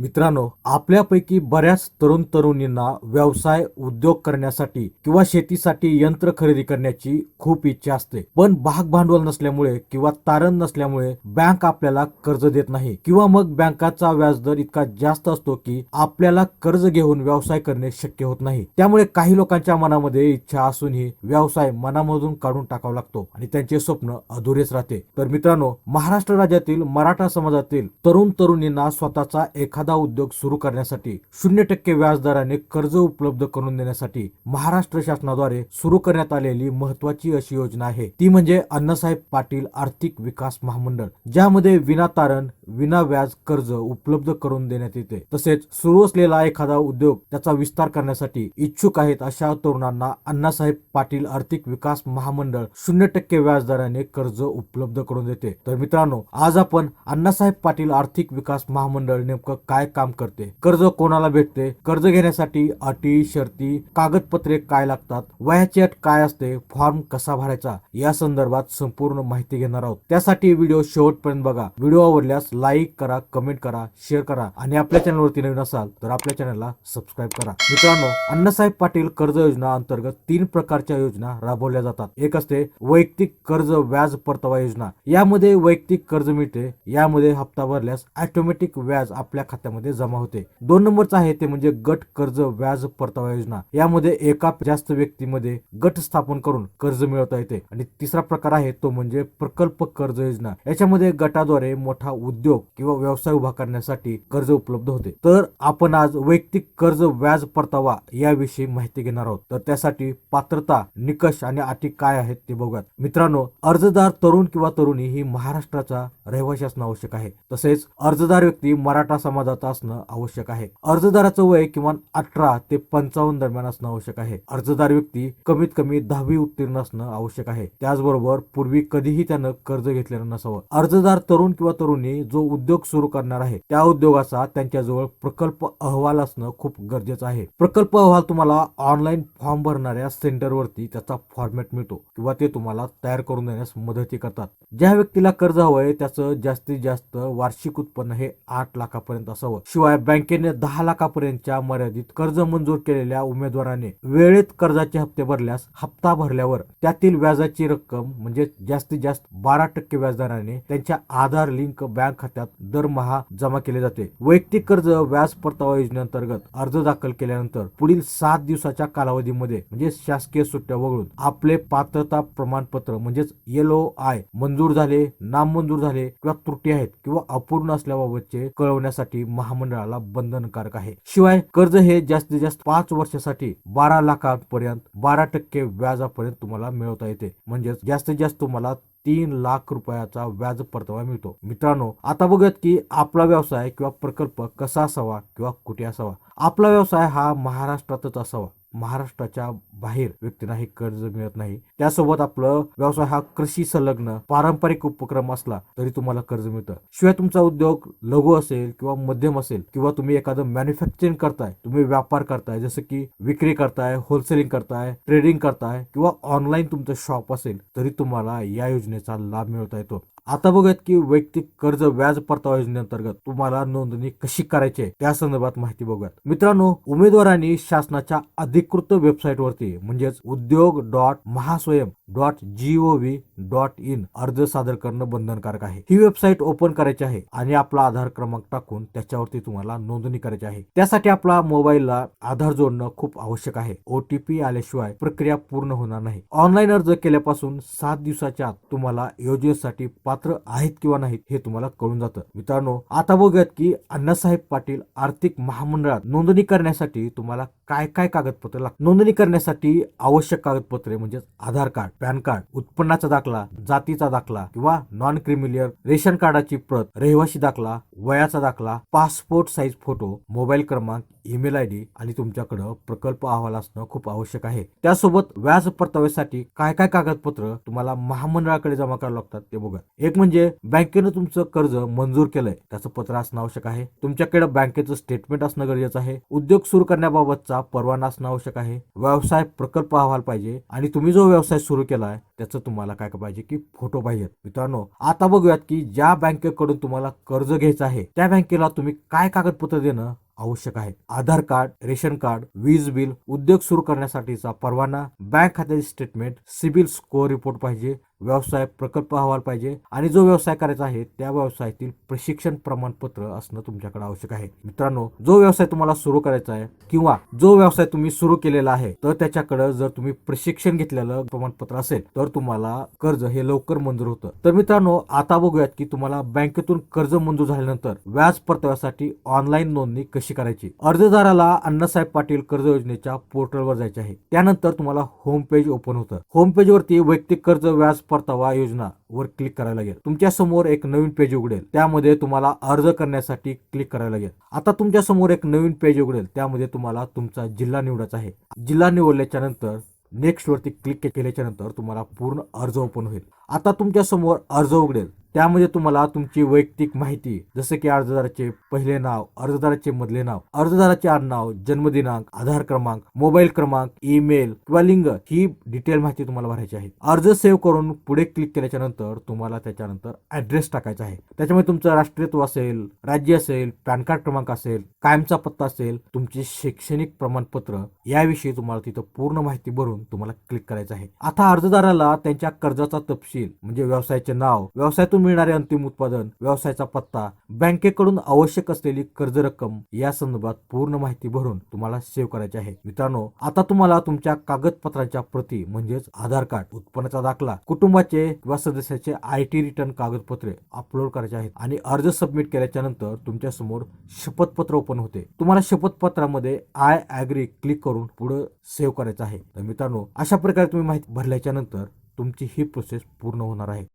मित्रांनो आपल्यापैकी बऱ्याच तरुण तरुणींना व्यवसाय उद्योग करण्यासाठी किंवा शेतीसाठी यंत्र खरेदी करण्याची खूप इच्छा असते. पण भाग भांडवल नसल्यामुळे किंवा तारण नसल्यामुळे बँक आपल्याला कर्ज देत नाही किंवा मग बँकाचा व्याजदर इतका जास्त असतो की आपल्याला कर्ज घेऊन व्यवसाय करणे शक्य होत नाही. त्यामुळे काही लोकांच्या मनामध्ये इच्छा असूनही व्यवसाय मनामधून काढून टाकावा लागतो आणि त्यांचे स्वप्न अधुरेच राहते. तर मित्रांनो महाराष्ट्र राज्यातील मराठा समाजातील तरुण तरुणींना स्वतःचा एखादा उद्योग सुरू करण्यासाठी शून्य टक्के व्याजदराने कर्ज उपलब्ध करून देण्यासाठी महाराष्ट्र शासनाद्वारे सुरू करण्यात आलेली महत्वाची अशी योजना आहे. ती म्हणजे अण्णासाहेब पाटील आर्थिक विकास महामंडळ ज्यामध्ये विना तारण विना व्याज कर्ज उपलब्ध करून देण्यात येते. तसेच सुरू असलेला एखादा उद्योग त्याचा विस्तार करण्यासाठी इच्छुक आहेत अशा तरुणांना अण्णासाहेब पाटील आर्थिक विकास महामंडळ शून्य टक्के व्याजदराने कर्ज उपलब्ध करून देते. तर मित्रांनो आज आपण अण्णासाहेब पाटील आर्थिक विकास महामंडळ नेमकं काय काम करते? कर्ज कोणाला भेटते? कर्ज घेण्यासाठी अटी शर्ती कागदपत्रे काय लागतात? वयाची अट काय असते? फॉर्म कसा भरायचा? या संदर्भात संपूर्ण माहिती घेणार आहोत. त्यासाठी व्हिडिओ शेवटपर्यंत बघा. व्हिडिओ आवडल्यास लाईक करा कमेंट करा शेअर करा आणि आपल्या चॅनलवरती नवीन असाल तर आपल्या चॅनलला सबस्क्राईब करा. मित्रांनो अण्णासाहेब पाटील कर्ज योजना अंतर्गत तीन प्रकारच्या योजना राबवल्या जातात. एक असते वैयक्तिक कर्ज व्याज परतावा योजना. यामध्ये वैयक्तिक कर्ज मिळते. यामध्ये हप्ता भरल्यास ऑटोमॅटिक व्याज आपल्या खात्यामध्ये जमा होते. दोन नंबरचं आहे ते म्हणजे गट कर्ज व्याज परतावा योजना. यामध्ये एका जास्त व्यक्तीमध्ये गट स्थापन करून कर्ज मिळवता येते. आणि तिसरा प्रकार आहे तो म्हणजे प्रकल्प कर्ज योजना. याच्यामध्ये गटाद्वारे मोठा उद्योग किंवा व्यवसाय उभा करण्यासाठी कर्ज उपलब्ध होते. तर आपण आज वैयक्तिक कर्ज व्याज परतावा याविषयी माहिती घेणार आहोत. तर त्यासाठी पात्रता निकष आणि अटी काय आहेत ते बघूयात. मित्रांनो अर्जदार तरुण किंवा तरुणी ही महाराष्ट्राचा रहिवाशी असणं आवश्यक आहे. तसेच अर्जदार व्यक्ती मराठा समाजाचा असणं आवश्यक आहे. अर्जदाराचं वय किमान अठरा ते पंचावन्न दरम्यान असणं आवश्यक आहे. अर्जदार व्यक्ती कमीत कमी दहावी उत्तीर्ण असणं आवश्यक आहे. त्याचबरोबर पूर्वी कधीही त्यानं कर्ज घेतलेलं नसावं. अर्जदार तरुण किंवा तरुणी जो उद्योग सुरू करणार आहे त्या उद्योगाचा त्यांच्याजवळ प्रकल्प अहवाल असणं खूप गरजेचं आहे. प्रकल्प अहवाल तुम्हाला ऑनलाईन फॉर्म भरणाऱ्या सेंटरवरती त्याचा फॉर्मॅट मिळतो किंवा ते तुम्हाला तयार करून देण्यास मदती करतात. ज्या व्यक्तीला कर्ज हवंय त्याचं जास्तीत जास्त वार्षिक उत्पन्न हे आठ लाखापर्यंत असावं. शिवाय बँकेने दहा लाखापर्यंतच्या मर्यादित कर्ज मंजूर केलेल्या उमेदवाराने वेळेत कर्जाचे हप्ते भरल्यास हप्ता भरल्यावर त्यातील व्याजाची रक्कम म्हणजे जास्तीत जास्त बारा टक्के व्याजदराने त्यांच्या आधार लिंक बँक खात्यात दरमहा जमा केले जाते. वैयक्तिक कर्ज व्याज परतावा योजनेअंतर्गत अर्ज दाखल केल्यानंतर पुढील सात दिवसाच्या कालावधीमध्ये म्हणजे शासकीय सुट्ट्या वगळून आपले पात्रता प्रमाणपत्र म्हणजेच येलो आय मंजूर झाले नामंजूर झाले किंवा त्रुटी आहेत किंवा अपूर्ण असल्याबाबतचे कळवण्यासाठी महामंडळाला बंधनकारक आहे. शिवाय कर्ज हे जास्तीत जास्त पाच वर्षासाठी बारा लाखापर्यंत बारा टक्के व्याजापर्यंत तुम्हाला मिळवता येते. म्हणजेच जास्तीत जास्त तुम्हाला तीन लाख रुपयाचा व्याज परतावा मिळतो. मित्रांनो आता बघूयात की आपला व्यवसाय किंवा प्रकल्प कसा असावा किंवा कुठे असावा. आपला व्यवसाय हा महाराष्ट्रातच असावा. महाराष्ट्राच्या बाहेर व्यक्तींना हे कर्ज मिळत नाही. त्यासोबत आपलं व्यवसाय हा कृषी संलग्न पारंपरिक उपक्रम असला तरी तुम्हाला कर्ज मिळतं. शिवाय तुमचा उद्योग लघु असेल किंवा मध्यम असेल किंवा तुम्ही एखादं मॅन्युफॅक्चरिंग करताय तुम्ही व्यापार करताय जसं की विक्री करताय होलसेलिंग करताय ट्रेडिंग करताय किंवा ऑनलाईन तुमचं शॉप असेल तरी तुम्हाला या योजनेचा लाभ मिळवता येतो. आता बघूयात की वैयक्तिक कर्ज व्याज परतावा योजनेअंतर्गत तुम्हाला नोंदणी कशी करायची आहे? त्या संदर्भात माहिती बघूयात. मित्रांनो उमेदवारांनी शासनाच्या अधिकृत वेबसाईटवरती म्हणजेच Udyog dot Mahaswayam dot G O V dot in अर्ज सादर करणं बंधनकारक आहे. ही वेबसाईट ओपन करायची आहे आणि आपला आधार क्रमांक टाकून त्याच्यावरती तुम्हाला नोंदणी करायची आहे. त्यासाठी आपला मोबाईलला आधार जोडणं खूप आवश्यक आहे. ओटीपी आल्याशिवाय प्रक्रिया पूर्ण होणार नाही. ऑनलाईन अर्ज केल्यापासून सात दिवसाच्या आत तुम्हाला योजनेसाठी पात्र आहेत किंवा नाहीत हे तुम्हाला कळून जातं. मित्रांनो आता बघूयात की अण्णासाहेब पाटील आर्थिक महामंडळात नोंदणी करण्यासाठी तुम्हाला काय काय कागदपत्र लागतात नोंदणी करण्यासाठी आवश्यक कागदपत्रे म्हणजे आधार कार्ड पॅन कार्ड उत्पन्नाचा दाखला जातीचा दाखला किंवा नॉन क्रिमिलियर रेशन कार्डाची प्रत रहिवासी दाखला वयाचा दाखला पासपोर्ट साईज फोटो मोबाईल क्रमांक ईमेल आय डी आणि तुमच्याकडं प्रकल्प अहवाल असणं खूप आवश्यक आहे. त्यासोबत व्याज परताव्यासाठी काय काय कागदपत्र तुम्हाला महामंडळाकडे जमा करावं लागतात ते बघा. एक म्हणजे बँकेनं तुमचं कर्ज मंजूर केलंय त्याचं पत्र असणं आवश्यक आहे. तुमच्याकडे बँकेचं स्टेटमेंट असणं गरजेचं आहे. उद्योग सुरू करण्याबाबतचा हा परवाना असणं आवश्यक आहे. व्यवसाय प्रकल्प अहवाल पाहिजे आणि तुम्ही जो व्यवसाय सुरू केलाय त्याचं तुम्हाला काय पाहिजे की फोटो पाहिजेत. मित्रांनो आता बघूयात की ज्या बँकेकडून तुम्हाला कर्ज घ्यायचं आहे त्या बँकेला तुम्ही काय कागदपत्र देणं आवश्यक आहे? आधार कार्ड रेशन कार्ड वीज बिल उद्योग सुरू करण्यासाठीचा परवाना बँक खात्याचे स्टेटमेंट सिबिल स्कोअर रिपोर्ट पाहिजे व्यवसाय प्रकल्प अहवाल पाहिजे आणि जो व्यवसाय करायचा आहे त्या व्यवसायातील प्रशिक्षण प्रमाणपत्र असणं तुमच्याकडे आवश्यक आहे. मित्रांनो जो व्यवसाय तुम्हाला सुरू करायचा आहे किंवा जो व्यवसाय तुम्ही सुरू केलेला आहे तर त्याच्याकडे जर तुम्ही प्रशिक्षण घेतलेलं प्रमाणपत्र असेल तर तुम्हाला कर्ज हे लवकर मंजूर होतं. तर मित्रांनो आता बघूयात की तुम्हाला बँकेतून कर्ज मंजूर झाल्यानंतर व्याज परताव्यासाठी ऑनलाईन नोंदणी कशी करायची? अर्जदाराला अण्णासाहेब पाटील कर्ज योजनेच्या पोर्टलवर जायचे आहे. त्यानंतर तुम्हाला होम पेज ओपन होतं. होम पेज वरती वैयक्तिक कर्ज व्याज परतावा योजना वर क्लिक करायला लागेल. तुमच्यासमोर एक नवीन पेज उघडेल. त्यामध्ये तुम्हाला अर्ज करण्यासाठी क्लिक करायला लागेल. आता तुमच्यासमोर एक नवीन पेज उघडेल. त्यामध्ये तुम्हाला तुमचा जिल्हा निवडायचा आहे. जिल्हा निवडल्याच्या नंतर नेक्स्ट वरती क्लिक केल्याच्यानंतर तुम्हाला पूर्ण अर्ज ओपन होईल. आता तुमच्यासमोर अर्ज उघडेल. त्यामध्ये तुम्हाला तुमची वैयक्तिक माहिती जसे की अर्जदाराचे पहिले नाव अर्जदाराचे मधले नाव अर्जदाराचे आडनाव जन्मदिनांक आधार क्रमांक मोबाईल क्रमांक ईमेल किंवा लिंग ही डिटेल माहिती तुम्हाला भरायची आहे. अर्ज सेव्ह करून पुढे क्लिक केल्याच्यानंतर तुम्हाला त्याच्यानंतर ऍड्रेस टाकायचा आहे. त्याच्यामध्ये तुमचं राष्ट्रीयत्व असेल राज्य असेल पॅन कार्ड क्रमांक असेल कायमचा पत्ता असेल तुमचे शैक्षणिक प्रमाणपत्र याविषयी तुम्हाला तिथं पूर्ण माहिती भरून तुम्हाला क्लिक करायचं आहे. आता अर्जदाराला त्यांच्या कर्जाचा तपशील म्हणजे व्यवसायाचे नाव व्यवसायातून मिळणारे अंतिम उत्पादन व्यवसायाचा पत्ता बँकेकडून आवश्यक असलेली कर्ज रक्कम या संदर्भात पूर्ण माहिती भरून तुम्हाला सेव्ह करायची आहे. मित्रांनो आता तुम्हाला तुमच्या कागदपत्रांच्या प्रती म्हणजेच आधार कार्ड उत्पन्नाचा दाखला कुटुंबाचे किंवा सदस्याचे आय टी रिटर्न कागदपत्रे अपलोड करायचे आहेत आणि अर्ज सबमिट केल्याच्यानंतर तुमच्यासमोर शपथपत्र ओपन होते. तुम्हाला शपथपत्रामध्ये आय ऍग्री क्लिक करून पुढे सेव्ह करायचं आहे. तर मित्रांनो अशा प्रकारे तुम्ही माहिती भरल्याच्या नंतर तुमची ही प्रोसेस पूर्ण होणार आहे.